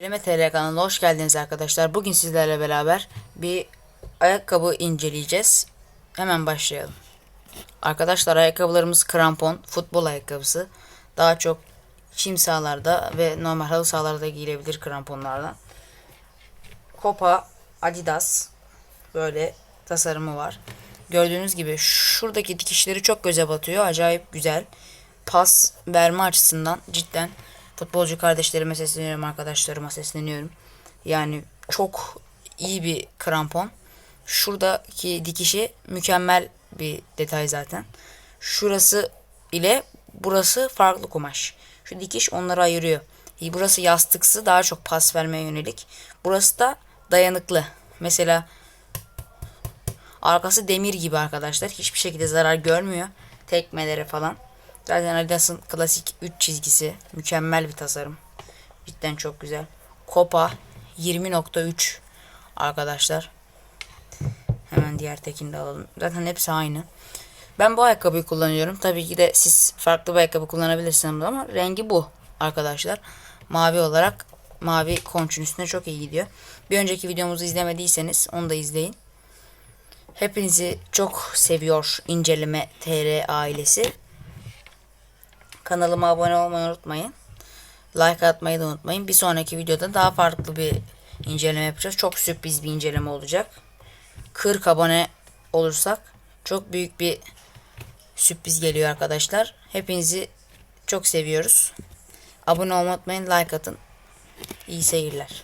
Eleme TR kanalına hoş geldiniz arkadaşlar. Bugün sizlerle beraber bir ayakkabı inceleyeceğiz. Hemen başlayalım. Arkadaşlar ayakkabılarımız krampon, futbol ayakkabısı. Daha çok çim sahalarda ve normal halı sahalarda giyilebilir kramponlardan. Copa Adidas böyle tasarımı var. Gördüğünüz gibi şuradaki dikişleri çok göze batıyor. Acayip güzel. Pas verme açısından cidden futbolcu kardeşlerime sesleniyorum, arkadaşlarıma sesleniyorum. Yani çok iyi bir krampon. Şuradaki dikişi mükemmel bir detay zaten. Şurası ile burası farklı kumaş. Şu dikiş onları ayırıyor. Burası yastıksı daha çok pas vermeye yönelik. Burası da dayanıklı. Mesela arkası demir gibi arkadaşlar. Hiçbir şekilde zarar görmüyor. Tekmelere falan. Zaten Adidas'ın klasik 3 çizgisi. Mükemmel bir tasarım. Cidden çok güzel. Copa 20.3 arkadaşlar. Hemen diğer tekini de alalım. Zaten hepsi aynı. Ben bu ayakkabıyı kullanıyorum. Tabii ki de siz farklı bir ayakkabı kullanabilirsiniz ama rengi bu arkadaşlar. Mavi olarak mavi konçun üstüne çok iyi gidiyor. Bir önceki videomuzu izlemediyseniz onu da izleyin. Hepinizi çok seviyor inceleme TR ailesi. Kanalıma abone olmayı unutmayın. Like atmayı da unutmayın. Bir sonraki videoda daha farklı bir inceleme yapacağız. Çok sürpriz bir inceleme olacak. 40 abone olursak çok büyük bir sürpriz geliyor arkadaşlar. Hepinizi çok seviyoruz. Abone olmayı unutmayın. Like atın. İyi seyirler.